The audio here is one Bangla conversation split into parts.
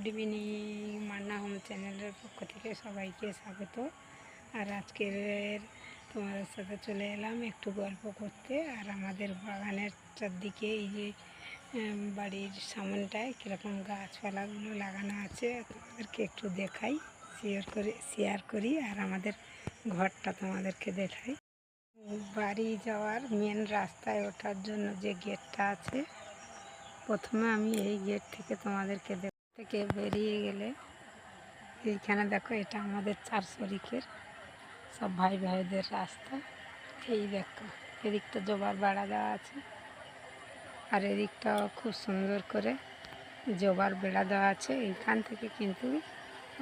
গুড ইভিনিং, মান্না হোম চ্যানেলের পক্ষ থেকে সবাইকে স্বাগত। আর আজকের তোমাদের সাথে চলে এলাম একটু গল্প করতে। আর আমাদের বাগানের চারদিকে এই যে বাড়ির সামনটায় কীরকম গাছপালাগুলো লাগানো আছে, তোমাদেরকে একটু দেখাই শেয়ার করে শেয়ার করি। আর আমাদের ঘরটা তোমাদেরকে দেখাই। বাড়ি যাওয়ার মেন রাস্তায় ওঠার জন্য যে গেটটা আছে, প্রথমে আমি এই গেট থেকে তোমাদেরকে থেকে বেরিয়ে গেলে, এইখানে দেখো এটা আমাদের চার শরিকের, সব ভাই ভাইদের রাস্তা। এই দেখো, এদিকটা জোবার বেড়া দেওয়া আছে। আর এদিকটাও খুব সুন্দর করে জবার বেড়া দেওয়া আছে। এইখান থেকে কিন্তু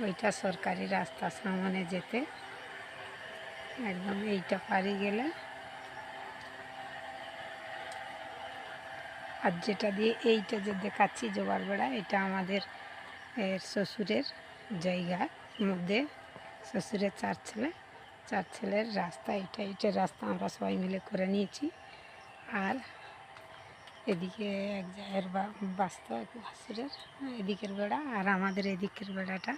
ওইটা সরকারি রাস্তা, সামনে যেতে। একদম এইটা পারি গেলে। আর যেটা দিয়ে এইটা যে দেখাচ্ছি জোবার বেড়া, এটা আমাদের এর শ্বশুরের জায়গা মধ্যে শ্বশুরের চার ছেলে। চার ছেলের রাস্তা এটা এইটার রাস্তা আমরা সবাই মিলে করে নিয়েছি। আর এদিকে এক জায়ের বাস্তা এক এদিকের বেড়া আর আমাদের এদিকের বেড়াটা।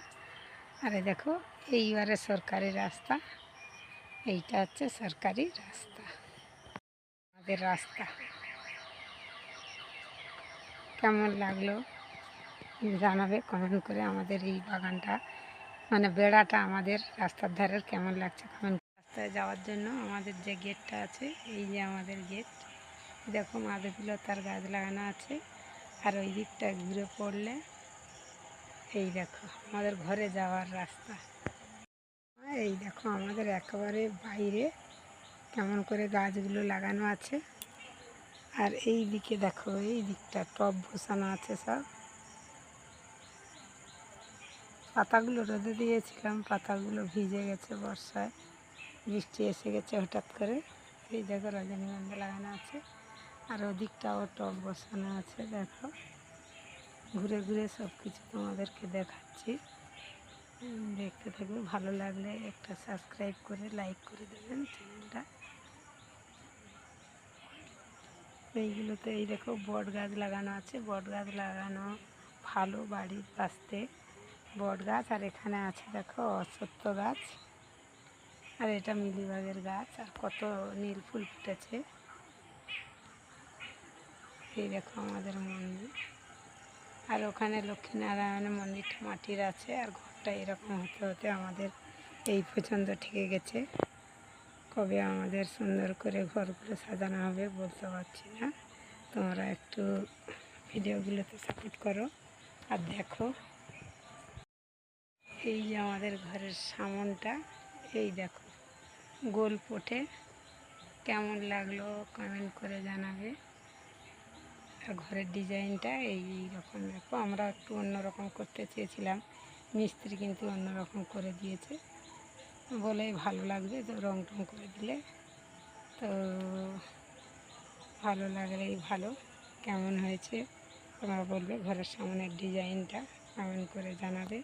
আরে দেখো এইবারে সরকারি রাস্তা, এইটা হচ্ছে সরকারি রাস্তা। আমাদের রাস্তা। কেমন লাগল? জানাবে কমেন্ট করে আমাদের এই বাগানটা মানে বেড়াটা আমাদের রাস্তার ধারের কেমন লাগছে কমেন্ট রাস্তায় যাওয়ার জন্য। আমাদের যে গেটটা আছে, এই যে আমাদের গেট, দেখো মাধবীল তার গাছ লাগানো আছে। আর ওই দিকটা ঘুরে পড়লে, এই দেখো আমাদের ঘরে যাওয়ার রাস্তা। এই দেখো আমাদের একেবারে বাইরে কেমন করে গাছগুলো লাগানো আছে। আর এই দিকে দেখো, এই দিকটা টব বসানো আছে সব। পাতাগুলো রোদে দিয়েছিলাম, পাতাগুলো ভিজে গেছে বর্ষায়। বৃষ্টি এসে গেছে হঠাৎ করে। এই দেখো রজনীগন্ধা লাগানো আছে। আর ওদিকটাও টব বসানো আছে, দেখো। ঘুরে ঘুরে সব কিছু তোমাদেরকে দেখাচ্ছি। দেখতে থাকবে। ভালো লাগলে একটা সাবস্ক্রাইব করে, লাইক করে দেবেন চ্যানেলটা। এইগুলোতে, এই দেখো বট গাছ লাগানো আছে। বট গাছ লাগানো, ভালো বাড়ির বাঁচতে বট গাছ আর এখানে আছে দেখো অশ্বত্থ গাছ, আর এটা মিলিবাগের গাছ, আর কত নীল ফুল ফুটেছে। এই দেখো আমাদের মন্দির। আর ওখানে লক্ষ্মীনারায়ণের মন্দিরটা মাটির আছে, আর ঘরটা এরকম হতে হতে আমাদের এই পর্যন্ত ঠেকে গেছে। কবে আমাদের সুন্দর করে ঘরগুলো সাজানো হবে বলতে পারছি না। তোমরা একটু ভিডিওগুলোতে সাপোর্ট করো, আর দেখো এই যে আমাদের ঘরের সামনটা, এই দেখো, গোল পোটে কেমন লাগল কমেন্ট করে জানাবে। আর ঘরের ডিজাইনটা এই রকম দেখো, আমরা একটু অন্যরকম করতে চেয়েছিলাম, মিস্ত্রি কিন্তু অন্যরকম করে দিয়েছে, বলে ভালো লাগবে তো রং টং করে দিলে তো ভালো লাগলেই ভালো, কেমন হয়েছে তোমরা বলবে, ঘরের সামনের ডিজাইনটা কমেন্ট করে জানাবে।